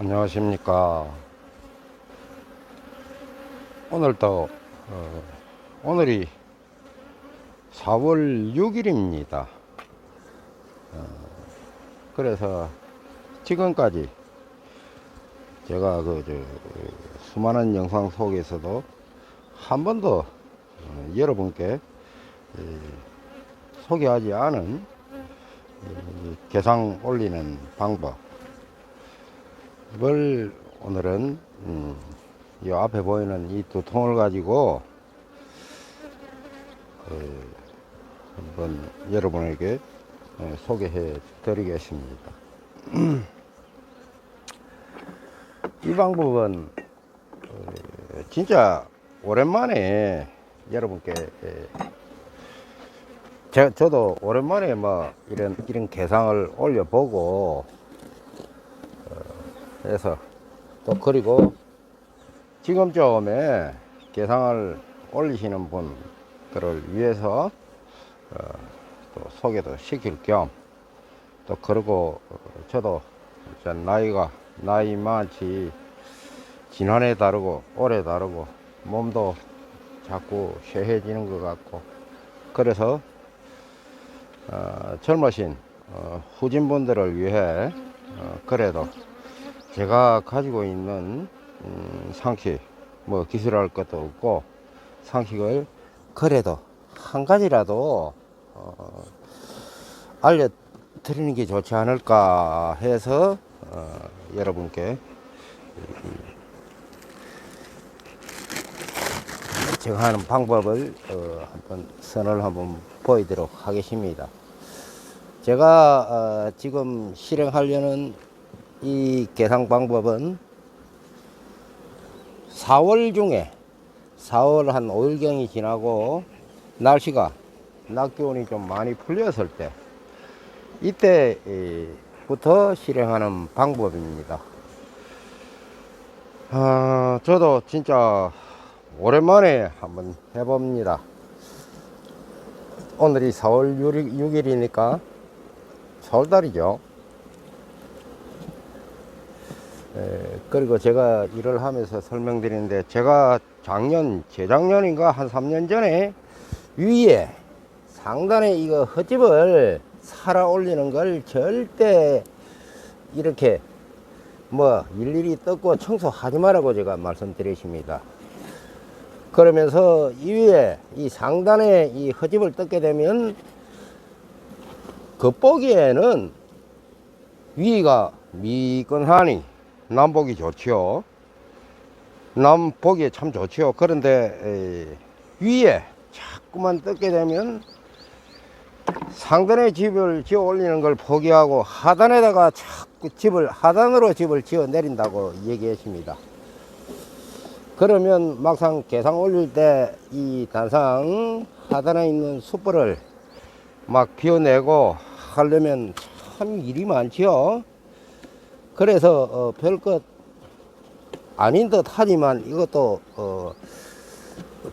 안녕하십니까. 오늘도, 어, 오늘이 4월 6일입니다. 어, 그래서 지금까지 제가 그, 저, 수많은 영상 속에서도 한 번도 어, 여러분께 이, 소개하지 않은 이 개상 올리는 방법 이걸 오늘은 음, 이 앞에 보이는 이 두 통을 가지고 에, 한번 여러분에게 에, 소개해 드리겠습니다. 이 방법은 어, 진짜 오랜만에 여러분께 에, 제, 저도 오랜만에 뭐 이런 이런 개상을 올려보고 해서 또 그리고 지금쯤에 개상을 올리시는 분들을 위해서 어, 또 소개도 시킬 겸 또 그리고 어, 저도 나이가 나이 많지 지난해 다르고 올해 다르고 몸도 자꾸 쇠해지는 것 같고 그래서 어, 젊으신 어, 후진분들을 위해 어, 그래도 제가 가지고 있는 음, 상식 뭐 기술할 것도 없고 상식을 그래도 한 가지라도 어, 알려드리는 게 좋지 않을까 해서 어, 여러분께 이- 제가 하는 방법을 어, 한번 선을 한번 보이도록 하겠습니다. 제가 어, 지금 실행하려는 이 계산 방법은 4월 중에 4월 한 5일경이 지나고 날씨가 낮 기온이 좀 많이 풀렸을 때 이때부터 실행하는 방법입니다. 아, 저도 진짜 오랜만에 한번 해봅니다. 오늘이 4월 6일, 이니까 서울달이죠. 에, 그리고 제가 일을 하면서 설명드리는데 제가 작년 재작년인가 한 3년 전에 위에 상단에 이거 흙집을 살아 올리는 걸 절대 이렇게 뭐 일일이 뜯고 청소하지 말라고 제가 말씀드리십니다. 그러면서 이 위에 이 상단에 이 흙집을 뜯게 되면 겉보기에는 위가 미끈하니 남 보기 좋지요. 남 보기에 참 좋지요. 그런데 에, 위에 자꾸만 뜯게 되면 상단에 집을 지어 올리는 걸 포기하고 하단에다가 자꾸 집을 하단으로 집을 지어 내린다고 얘기했습니다. 그러면 막상 계상 올릴 때 이 단상 하단에 있는 숯불을 막 비워내고 하려면 참 일이 많지요. 그래서 어, 별것 아닌 듯 하지만 이것도 어,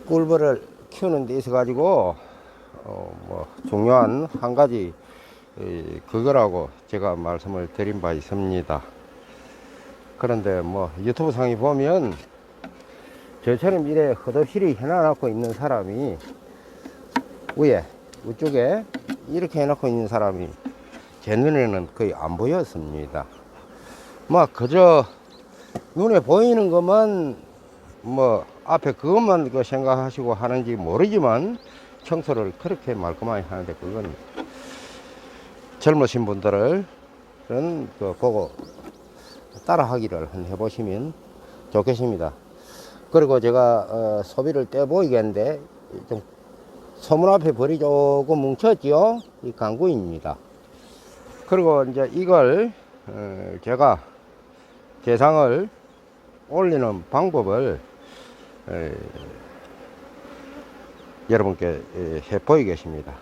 꿀벌을 키우는 데 있어 가지고 어, 뭐 중요한 한 가지 이, 그거라고 제가 말씀을 드린 바 있습니다. 그런데 뭐 유튜브 상에 보면 저처럼 이래 헛없이 해놔놓고 있는 사람이 위에 위쪽에 이렇게 해놓고 있는 사람이 제 눈에는 거의 안 보였습니다. 뭐 그저 눈에 보이는 것만 뭐 앞에 그것만 그 생각하시고 하는지 모르지만 청소를 그렇게 말끔하게 하는데 그건 젊으신 분들은 그 보고 따라하기를 한번 해보시면 좋겠습니다. 그리고 제가 어, 소비를 떼 보이겠는데 좀 소문 앞에 벌이 조금 뭉쳤지요. 이 강구입니다. 그리고 이제 이걸 어, 제가 계상을 올리는 방법을 에, 여러분께 에, 해 보이겠습니다.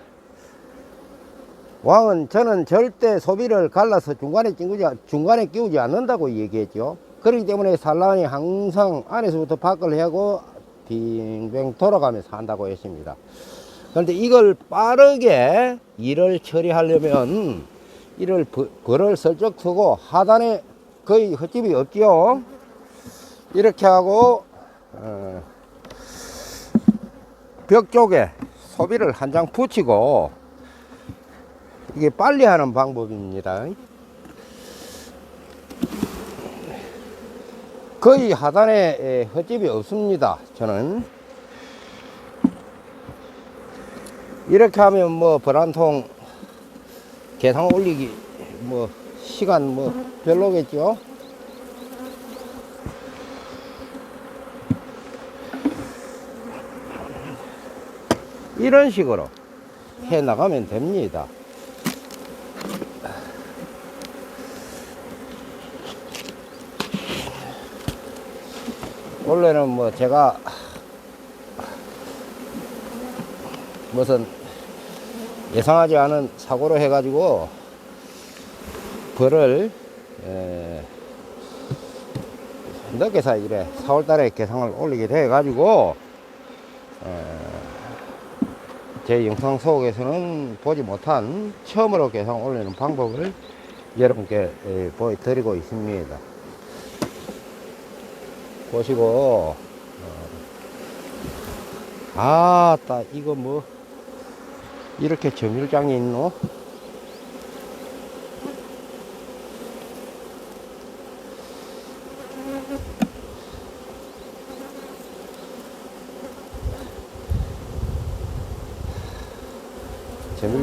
왕은 저는 절대 소비를 갈라서 중간에 끼우지, 중간에 끼우지 않는다고 얘기했죠. 그렇기 때문에 산란이 항상 안에서부터 밖을 하고 빙빙 돌아가면서 한다고 했습니다. 그런데 이걸 빠르게 일을 처리하려면 이를 벌- 벌을 슬쩍 트고 하단에 거의 헛집이 없지요. 이렇게 하고 어, 벽 쪽에 소비를 한 장 붙이고 이게 빨리 하는 방법입니다. 거의 하단에 에, 헛집이 없습니다. 저는 이렇게 하면 뭐 벌한통 계산 올리기 뭐 시간 뭐 별로겠죠. 이런 식으로 해 나가면 됩니다. 원래는 뭐 제가 무슨 예상하지 않은 사고로 해가지고 벌을 에, 늦게 사 이래 4월달에 개상을 올리게 돼 가지고 제 영상 속에서는 보지 못한 처음으로 개상 올리는 방법을 여러분께 에, 보여드리고 있습니다. 보시고 어, 아따 이거 뭐 이렇게 점유장이 있노?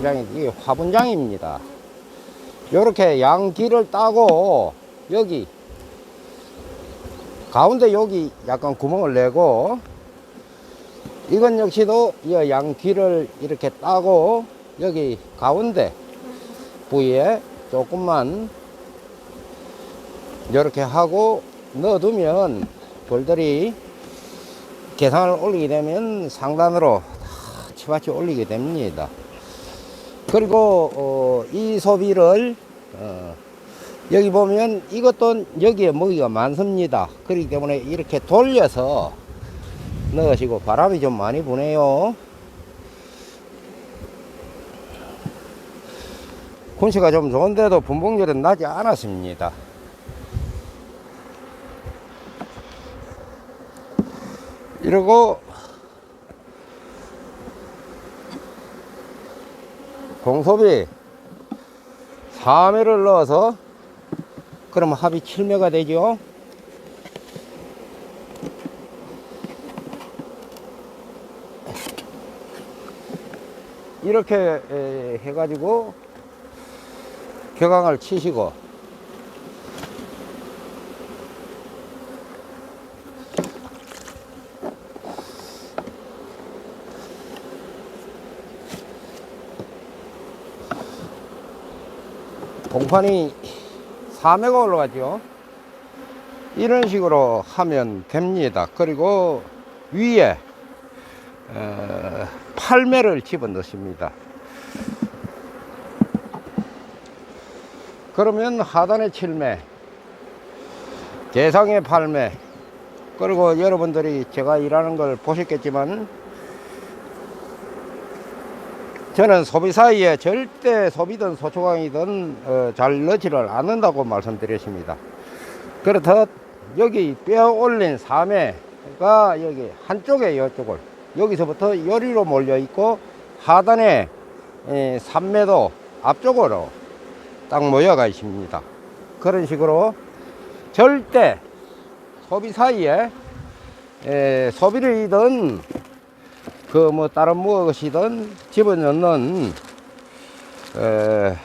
이게 화분장입니다. 이렇게 양길을 따고 여기 가운데 여기 약간 구멍을 내고 이건 역시도 이 양귀를 이렇게 따고 여기 가운데 부위에 조금만 이렇게 하고 넣어두면 벌들이 계산을 올리게 되면 상단으로 다 치받쳐 올리게 됩니다. 그리고 어, 이 소비를 어, 여기 보면 이것도 여기에 먹이가 많습니다. 그렇기 때문에 이렇게 돌려서 넣으시고 바람이 좀 많이 부네요. 군시가 좀 좋은데도 분봉률은 나지 않았습니다. 이러고 공소비 4매를 넣어서 그러면 합이 7매가 되죠. 이렇게 에, 해가지고 격앙을 치시고 공판이 4매가 올라가죠. 이런 식으로 하면 됩니다. 그리고 위에 어, 8매를 집어 넣습니다. 그러면 하단에 7매, 개상에 8매, 그리고 여러분들이 제가 일하는 걸 보셨겠지만 저는 소비 사이에 절대 소비든 소초강이든 어, 잘 넣지를 않는다고 말씀드렸습니다. 그렇듯 여기 뼈 올린 3매가 여기 한쪽에 이쪽을 여기서부터 요리로 몰려 있고 하단에 에, 3매도 앞쪽으로 딱 모여가 있습니다. 그런 식으로 절대 소비 사이에 에, 소비를 이든 그 뭐 다른 무엇이든 집어넣는 에,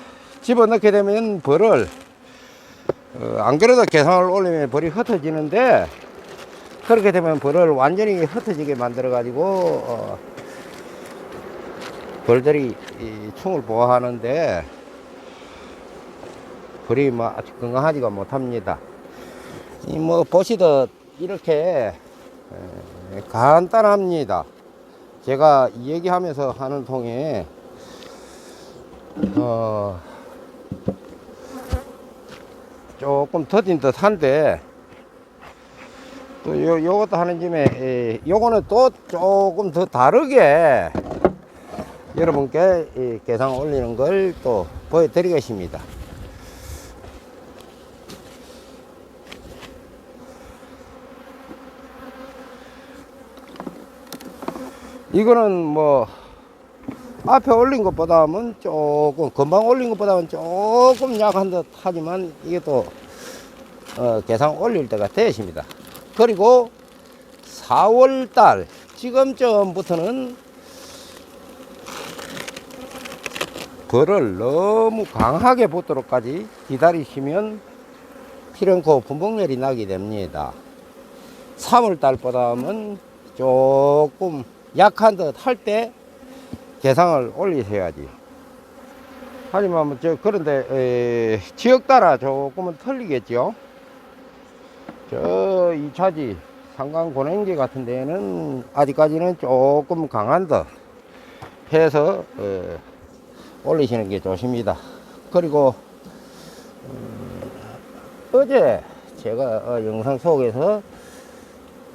집어넣게 되면 벌을 어, 안 그래도 계산을 올리면 벌이 흩어지는데 그렇게 되면 벌을 완전히 흩어지게 만들어 가지고 어, 벌들이 이 충을 보호하는데 벌이 뭐 아주 건강하지가 못합니다. 이 뭐 보시듯 이렇게 에, 간단합니다. 제가 이 얘기하면서 하는 통에 어 조금 더딘 듯 한데 또 요, 요것도 하는 김에 에, 요거는 또 조금 더 다르게 여러분께 이 계산 올리는 걸 또 보여드리겠습니다. 이거는 뭐 앞에 올린 것보다는 조금 금방 올린 것보다는 조금 약한 듯 하지만 이게 또 어, 계산 올릴 때가 되십니다. 그리고 4월달 지금쯤부터는 벌을 너무 강하게 붙도록까지 기다리시면 피렁코 분봉열이 나게 됩니다. 3월달보다는 조금 약한 듯 할 때 개상을 올리셔야지. 하지만 뭐 저 그런데 에, 지역 따라 조금은 틀리겠죠. 저 이차지 상강 고냉지 같은 데는 아직까지는 조금 강한 듯 해서 에, 올리시는 게 좋습니다. 그리고 음, 어제 제가 어, 영상 속에서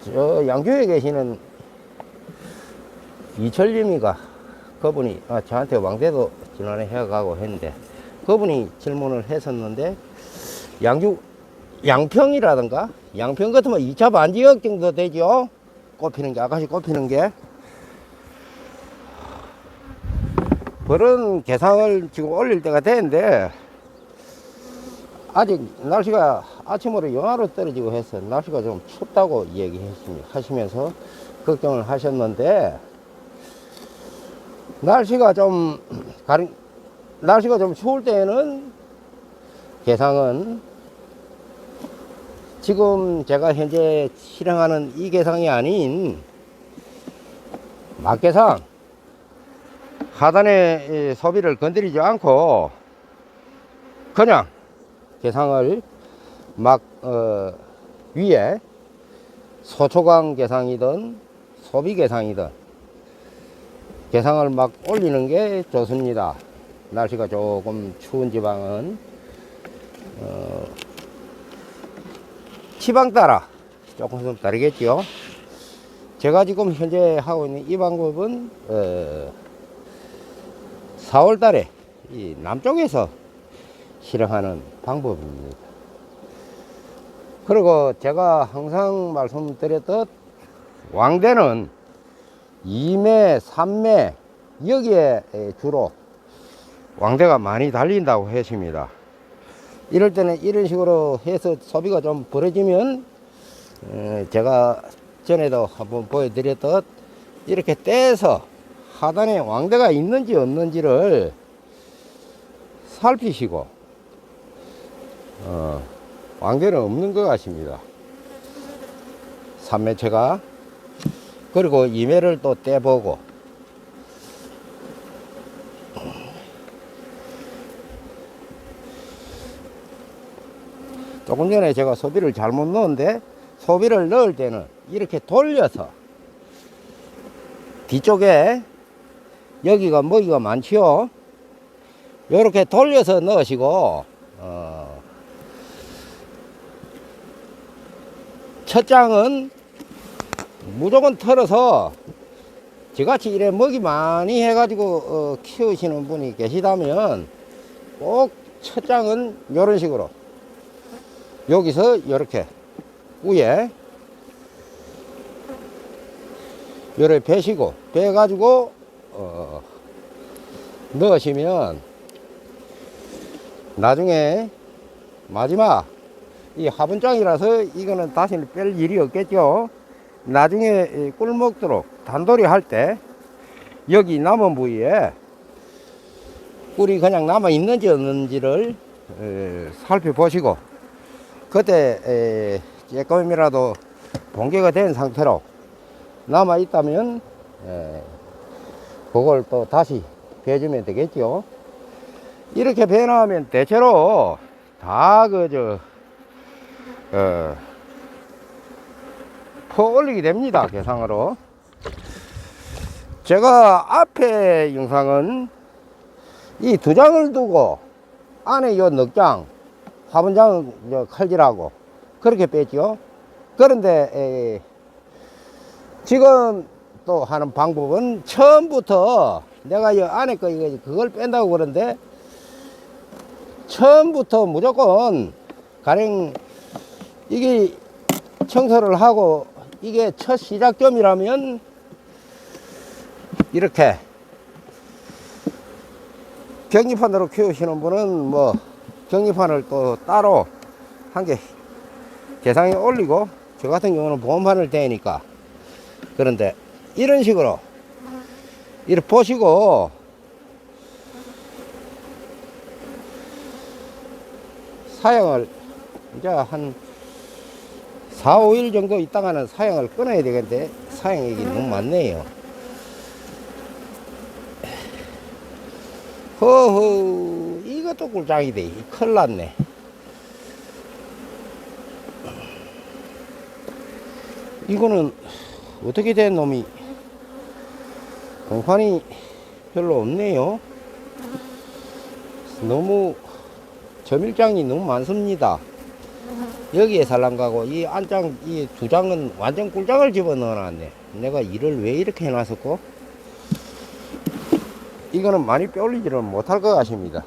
저 양주에 계시는 이철림이가 그분이 아, 저한테 왕대도 지난해 해가고 했는데 그분이 질문을 했었는데 양주 양평이라든가? 양평 같으면 2차 반지역 정도 되죠? 꼽히는 게 아가씨 꼽히는 게. 그런 개상을 지금 올릴 때가 되는데 아직 날씨가 아침으로 영하로 떨어지고 해서 날씨가 좀 춥다고 얘기했습니다. 하시면서 걱정을 하셨는데 날씨가 좀 가리, 날씨가 좀 추울 때에는 개상은 지금 제가 현재 실행하는 이 개상이 아닌 막개상 하단의 이 소비를 건드리지 않고 그냥 개상을 막 어, 위에 소초강 개상이든 소비 개상이든 개상을 막 올리는 게 좋습니다. 날씨가 조금 추운 지방은 어, 지방 따라 조금 좀 다르겠죠. 제가 지금 현재 하고 있는 이 방법은 어, 4월 달에 이 남쪽에서 실행하는 방법입니다. 그리고 제가 항상 말씀드렸듯 왕대는 2매, 3매 여기에 주로 왕대가 많이 달린다고 했습니다. 이럴 때는 이런 식으로 해서 소비가 좀 벌어지면 어, 제가 전에도 한번 보여드렸듯 이렇게 떼서 하단에 왕대가 있는지 없는지를 살피시고 어, 왕대는 없는 것 같습니다. 3매체가 그리고 2매를 또 떼보고. 조금 전에 제가 소비를 잘못 넣었는데 소비를 넣을 때는 이렇게 돌려서 뒤쪽에 여기가 먹이가 많지요? 이렇게 돌려서 넣으시고 어, 첫 장은 무조건 털어서 저같이 이래 먹이 많이 해가지고 어, 키우시는 분이 계시다면 꼭 첫 장은 이런 식으로 여기서 이렇게 위에 요래 베시고 베가지고 어, 넣으시면 나중에 마지막 이 화분장이라서 이거는 다시는 뺄 일이 없겠죠 나중에 이꿀 먹도록 단돌이 할 때 여기 남은 부위에 꿀이 그냥 남아 있는지 없는지를 에, 살펴보시고 그때 에, 조금이라도 봉개가 된 상태로 남아 있다면 에, 그걸 또 다시 배주면 되겠죠. 이렇게 배나면 대체로 다 그저 어, 퍼 올리게 됩니다 개상으로. 제가 앞에 영상은 이 두 장을 두고 안에 요 넉장 화분장 저 칼질하고 그렇게 뺐죠. 그런데 에, 지금 또 하는 방법은 처음부터 내가 이 안에 거 이거 그걸 뺀다고 그러는데 처음부터 무조건 가령 이게 청소를 하고 이게 첫 시작점이라면 이렇게 격리판으로 키우시는 분은 뭐 격리판을 또 따로 한개 개상에 올리고 저 같은 경우는 보험판을 대니까. 그런데 이런 식으로 이렇게 보시고 사양을 이제 한 4, 5일 정도 있다가는 사양을 끊어야 되겠는데 사양액이 너무 많네요. 허허 이것도 이 큰일 났네. 이거는 어떻게 된 놈이? 공판이 별로 없네요. 너무 점일장이 너무 많습니다 여기에 살랑 가고 이 안장 이 두 장은 완전 꿀장을 집어넣어 놨네 내가 일을 왜 이렇게 해놨었고 이거는 많이 뼈올리지를 못할 것 같습니다.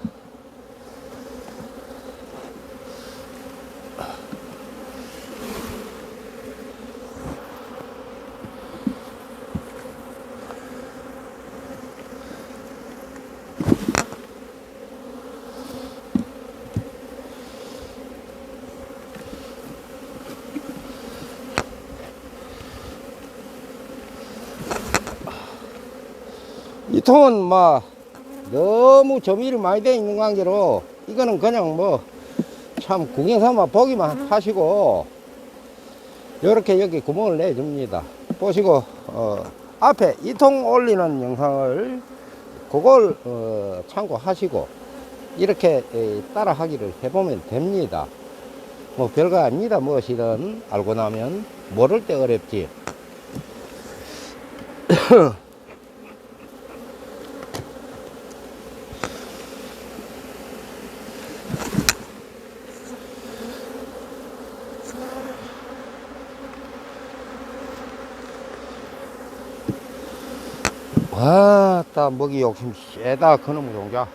이 통은 뭐 너무 점유율이 많이 되어 있는 관계로 이거는 그냥 뭐 참 구경 삼아 보기만 하시고 이렇게 여기 구멍을 내줍니다. 보시고 어, 앞에 이통 올리는 영상을 그걸 어, 참고하시고 이렇게 에, 따라 하기를 해보면 됩니다. 뭐 별거 아닙니다. 무엇이든 알고 나면 모를 때 어렵지 와, 따 먹이 욕심 세다, 그놈의 종자.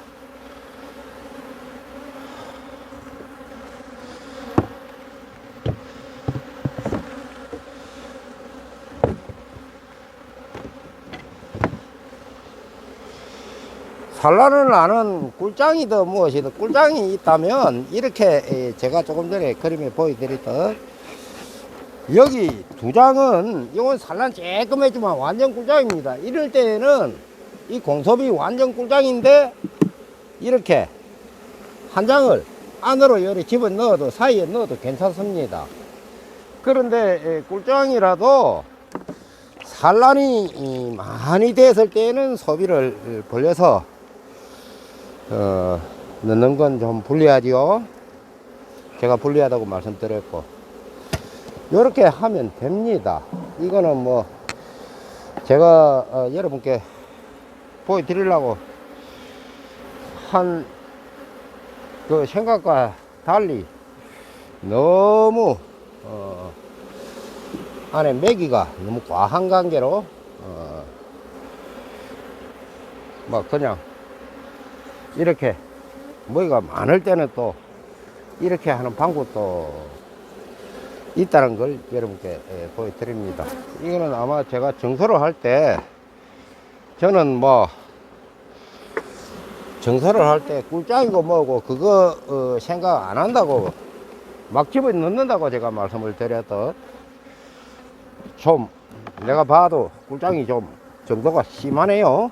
산란을 하는 꿀장이든 무엇이든 꿀장이 있다면 이렇게 에, 제가 조금 전에 그림에 보여드렸던 여기 두 장은 이건 산란 쬐끔했지만 완전 꿀장입니다. 이럴 때는 이 공섭이 완전 꿀장인데 이렇게 한 장을 안으로 요리 집어 넣어도 사이에 넣어도 괜찮습니다. 그런데 에, 꿀장이라도 산란이 이, 많이 됐을 때는 소비를 벌려서 어, 넣는 건 좀 불리하지요. 제가 불리하다고 말씀드렸고 이렇게 하면 됩니다. 이거는 뭐 제가 어, 여러분께 보여드리려고 한 그 생각과 달리 너무 어, 안에 매기가 너무 과한 관계로 어, 막 그냥 이렇게 먹이가 많을 때는 또 이렇게 하는 방법도 있다는 걸 여러분께 예, 보여드립니다. 이거는 아마 제가 정서를 할 때 저는 뭐 정서를 할 때 꿀짱이고 뭐고 그거 어, 생각 안 한다고 막 집어 넣는다고 제가 말씀을 드렸던 좀 내가 봐도 꿀짱이 좀 정도가 심하네요.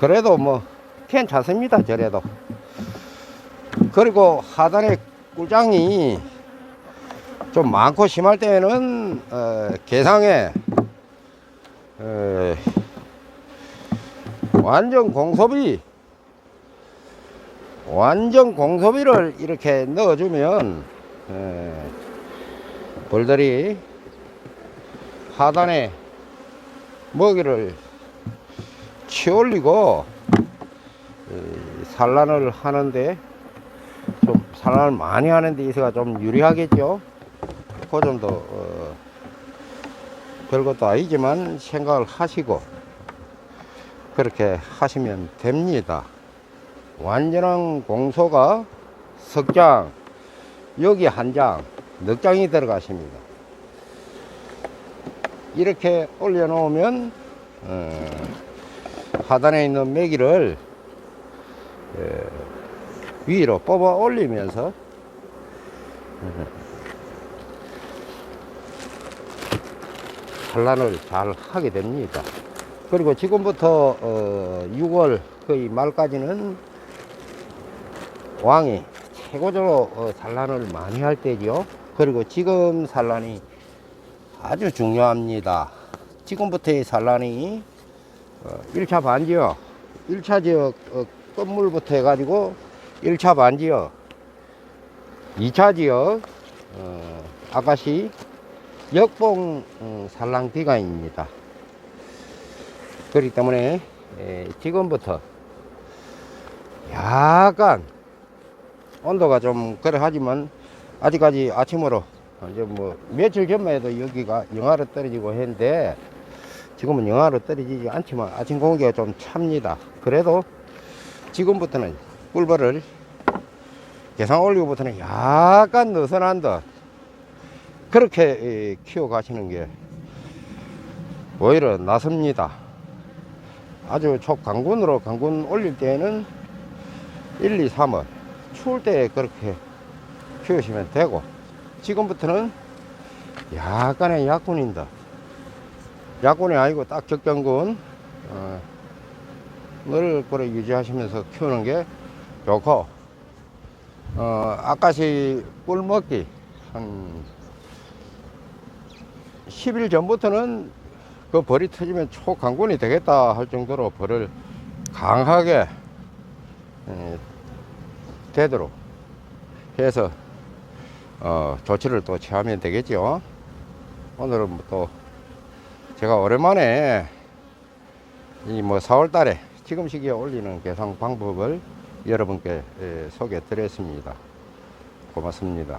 그래도 뭐 괜찮습니다. 저래도. 그리고 하단에 꿀장이 좀 많고 심할 때는 어, 개상에 어, 완전 공소비 완전 공소비를 이렇게 넣어주면 에, 벌들이 하단에 먹이를 치올리고 이, 산란을 하는데 좀 산란을 많이 하는 데 있어가 좀 유리하겠죠. 그 점도 어, 별것도 아니지만 생각을 하시고 그렇게 하시면 됩니다. 완전한 공소가 석장 여기 한 장, 넉 장이 들어가십니다. 이렇게 올려놓으면 어, 하단에 있는 메기를 예, 위로 뽑아 올리면서 산란을 잘 하게 됩니다. 그리고 지금부터 어, 6월 거의 말까지는 왕이 최고적으로 어, 산란을 많이 할 때죠. 그리고 지금 산란이 아주 중요합니다. 지금부터의 산란이 어, 1차 반지역, 1차 지역 어, 끝물부터 해가지고 1차 반지역, 2차 지역, 어, 아가시 역봉 음, 산란 기간입니다. 그렇기 때문에 에, 지금부터 약간 온도가 좀 그래 하지만 아직까지 아침으로 이제 뭐 며칠 전만 해도 여기가 영하로 떨어지고 했는데 지금은 영하로 떨어지지 않지만 아침 공기가 좀 찹니다. 그래도 지금부터는 꿀벌을 계산 올리고부터는 약간 느슨한 듯 그렇게 에, 키워 가시는 게 오히려 낫습니다. 아주 초강군으로 강군 올릴 때는 1, 2, 3월 추울 때 그렇게 키우시면 되고 지금부터는 약간의 약군인다. 약군이 아니고 딱 적정군 어, 늘 그래 유지하시면서 키우는 게 좋고 어, 아까시 꿀 먹기 한 10일 전부터는 그 벌이 터지면 초강군이 되겠다 할 정도로 벌을 강하게 에, 되도록 해서 어, 조치를 또 취하면 되겠죠. 오늘은 또 제가 오랜만에 이 뭐 4월 달에 지금 시기에 올리는 개상 방법을 여러분께 에, 소개해 드렸습니다. 고맙습니다.